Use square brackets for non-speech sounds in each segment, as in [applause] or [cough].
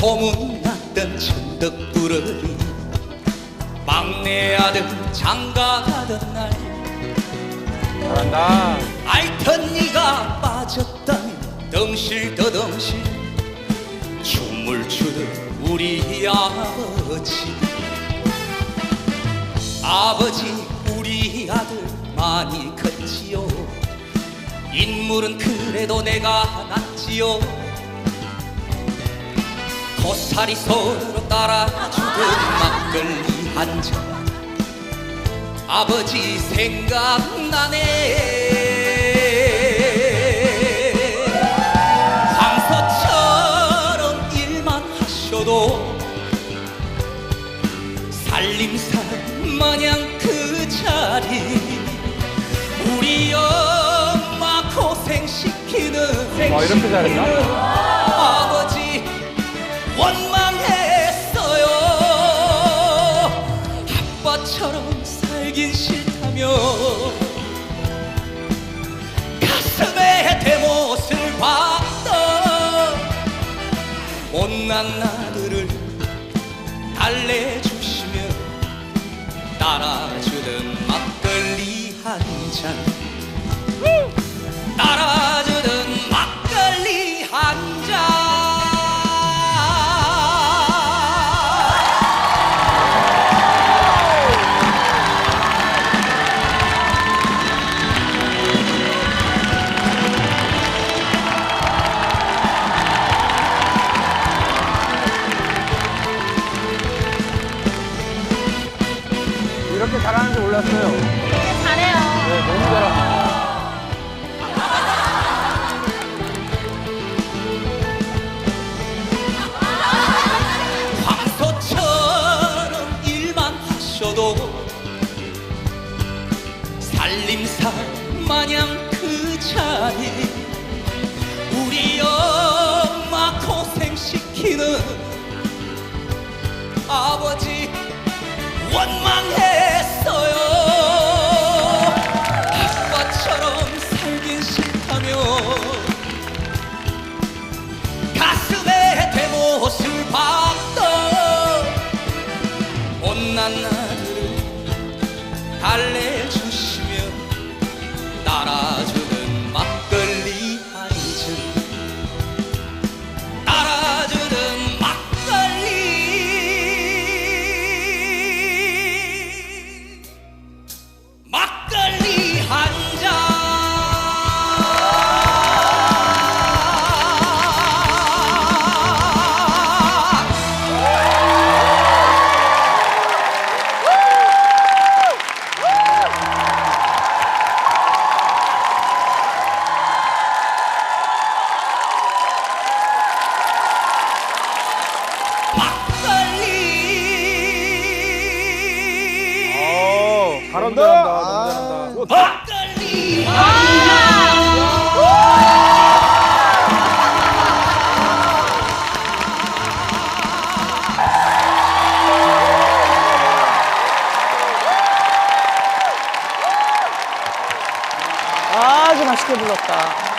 소문났던 천덕꾸러리 막내 아들 장가가던 날 잘한다. 알던 니가 빠졌다니 덩실더덩실 춤을 추던 우리 아버지. 아버지 우리 아들 많이 컸지요. 인물은 그래도 내가 낫지요. 고사리 서로 따라주던 막걸리 한잔 아버지 생각나네. 황소처럼 일만 하셔도 살림살 마냥 그 자리. 우리 엄마 고생시키는 와, 이렇게 잘했나? 아빠처럼 살긴 싫다며. 가슴에 대못을 박던 못난 아들을 달래주시며 따라주던 막걸리 한잔. 따라 이렇게 잘하는 줄 몰랐어요. 잘해요. 네, 너무 잘한다. 황소처럼 [laughs] 일만 하셔도 살림살 마냥 그 자리 우리 엄마 고생시키는 아버지 원망했 아들을 달래 오, 잘한다. 너무 잘한다. 막걸리 아주 맛있게 불렀다.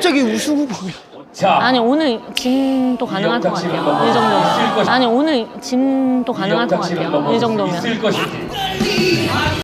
갑자기 우승 후보야. 아니 오늘 진도 가능할 것 같아요. 이 정도면. 아니 오늘 진도 가능할 것 같아요. 이 정도면.